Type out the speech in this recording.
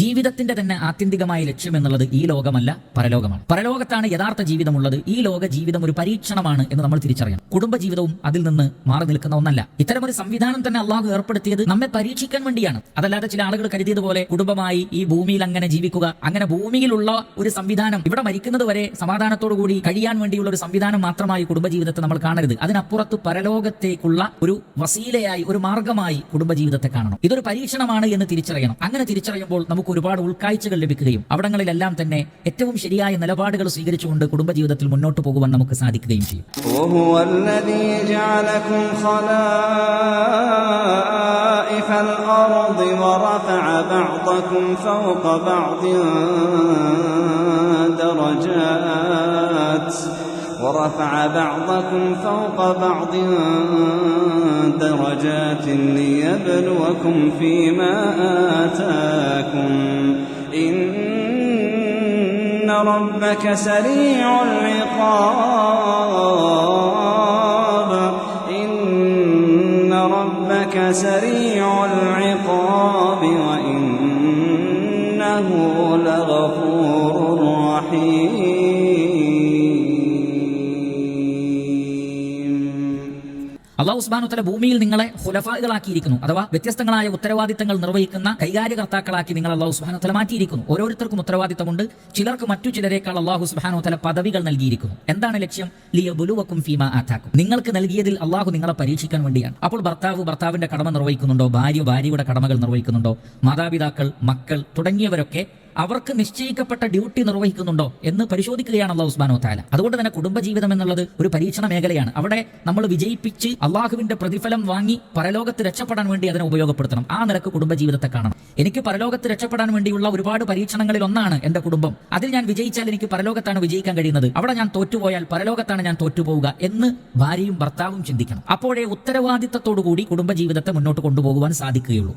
ജീവിതത്തിന്റെ തന്നെ ആത്യന്തികമായ ലക്ഷ്യം എന്നുള്ളത് ഈ ലോകമല്ല പരലോകമാണ്. പരലോകത്താണ് യഥാർത്ഥ ജീവിതമുള്ളത്. ഈ ലോക ജീവിതം ഒരു പരീക്ഷണമാണ് എന്ന് നമ്മൾ തിരിച്ചറിയണം. കുടുംബ ജീവിതവും അതിൽ നിന്ന് മാറി നിൽക്കുന്ന ഒന്നല്ല. ഇത്തരമൊരു സംവിധാനം തന്നെ അള്ളാഹു ഏർപ്പെടുത്തിയത് നമ്മെ പരീക്ഷിക്കാൻ വേണ്ടിയാണ്. അതല്ലാതെ ചില ആളുകൾ കരുതിയതുപോലെ കുടുംബമായി ഈ ഭൂമിയിൽ അങ്ങനെ ജീവിക്കുക അങ്ങനെ ഭൂമിയിലുള്ള ഒരു സംവിധാനം ഇവിടെ മരിക്കുന്നത് വരെ സമാധാനത്തോടു കൂടി കഴിയാൻ വേണ്ടിയുള്ള ഒരു സംവിധാനം മാത്രമായി കുടുംബജീവിതത്തെ നമ്മൾ കാണരുത്. അതിനപ്പുറത്ത് പരലോകത്തേക്കുള്ള ഒരു വസീലയായി ഒരു മാർഗമായി കുടുംബജീവിതത്തെ കാണണം. ഇതൊരു പരീക്ഷണമാണ് എന്ന് തിരിച്ചറിയണം. അങ്ങനെ തിരിച്ചറിയുമ്പോൾ നമുക്ക് ഒരുപാട് ഉൾക്കാഴ്ചകൾ ലഭിക്കുകയും അവിടങ്ങളിലെല്ലാം തന്നെ ഏറ്റവും ശരിയായ നിലപാടുകൾ സ്വീകരിച്ചുകൊണ്ട് കുടുംബജീവിതത്തിൽ മുന്നോട്ട് പോകുവാൻ നമുക്ക് സാധിക്കുകയും ചെയ്യും وهو الذي جعلكم خلائف الأرض ورفع بعضكم فوق بعض درجات ليبلوكم فيما آتاكم. إن ربك سريع العقاب. إن ربك سريع العقاب وإنه അള്ളാഹു സുബാനുത്തല ഭൂമിയിൽ നിങ്ങളെ ഹുലഫാകളാക്കിയിരിക്കുന്നു അഥവാ വ്യത്യസ്തങ്ങളായ ഉത്തരവാദിത്തങ്ങൾ നിർവഹിക്കുന്ന കൈകാര്യകർത്താക്കളാക്കി നിങ്ങൾ അള്ളാഹു സുബാനുത്തല മാറ്റിയിരിക്കുന്നു. ഓരോരുത്തർക്കും ഉത്തരവാദിത്തമുണ്ട് ചിലർക്ക് മറ്റു ചിലരേക്കാൾ അള്ളാഹു സുബാനുത്തല പദവികൾ നൽകിയിരിക്കുന്നു. എന്താണ് ലക്ഷ്യം? ലിയ ബുലുവക്കും ഫീമ ആറ്റാക്കും നിങ്ങൾക്ക് നൽകിയതിൽ അള്ളാഹു നിങ്ങളെ പരീക്ഷിക്കാൻ വേണ്ടിയാണ്. അപ്പോൾ ഭർത്താവ് ഭർത്താവിന്റെ കടമ നിർവഹിക്കുന്നുണ്ടോ? ഭാര്യ ഭാര്യയുടെ കടമകൾ നിർവഹിക്കുന്നുണ്ടോ? മാതാപിതാക്കൾ മക്കൾ തുടങ്ങിയവരൊക്കെ അവർക്ക് നിശ്ചയിക്കപ്പെട്ട ഡ്യൂട്ടി നിർവഹിക്കുന്നുണ്ടോ എന്ന് പരിശോധിക്കുകയാണ് അള്ളാഹു ഉസ്മാനോ താല അതുകൊണ്ട് തന്നെ കുടുംബജീവിതം എന്നുള്ളത് ഒരു പരീക്ഷണ മേഖലയാണ്. അവിടെ നമ്മൾ വിജയിപ്പിച്ച് അള്ളാഹുവിന്റെ പ്രതിഫലം വാങ്ങി പരലോകത്ത് രക്ഷപ്പെടാൻ വേണ്ടി അതിനെ ഉപയോഗപ്പെടുത്തണം. ആ നിലയ്ക്ക് കുടുംബജീവിതത്തെ കാണണം. എനിക്ക് പരലോകത്ത് രക്ഷപ്പെടാൻ വേണ്ടിയുള്ള ഒരുപാട് പരീക്ഷണങ്ങളിൽ ഒന്നാണ് എന്റെ കുടുംബം. അതിൽ ഞാൻ വിജയിച്ചാൽ എനിക്ക് പരലോകത്താണ് വിജയിക്കാൻ കഴിയുന്നത്. അവിടെ ഞാൻ തോറ്റുപോയാൽ പരലോകത്താണ് ഞാൻ തോറ്റുപോവുക എന്ന് ഭാര്യയും ഭർത്താവും ചിന്തിക്കണം. അപ്പോഴേ ഉത്തരവാദിത്തത്തോടു കൂടി കുടുംബജീവിതത്തെ മുന്നോട്ട് കൊണ്ടുപോകുവാൻ സാധിക്കുകയുള്ളൂ.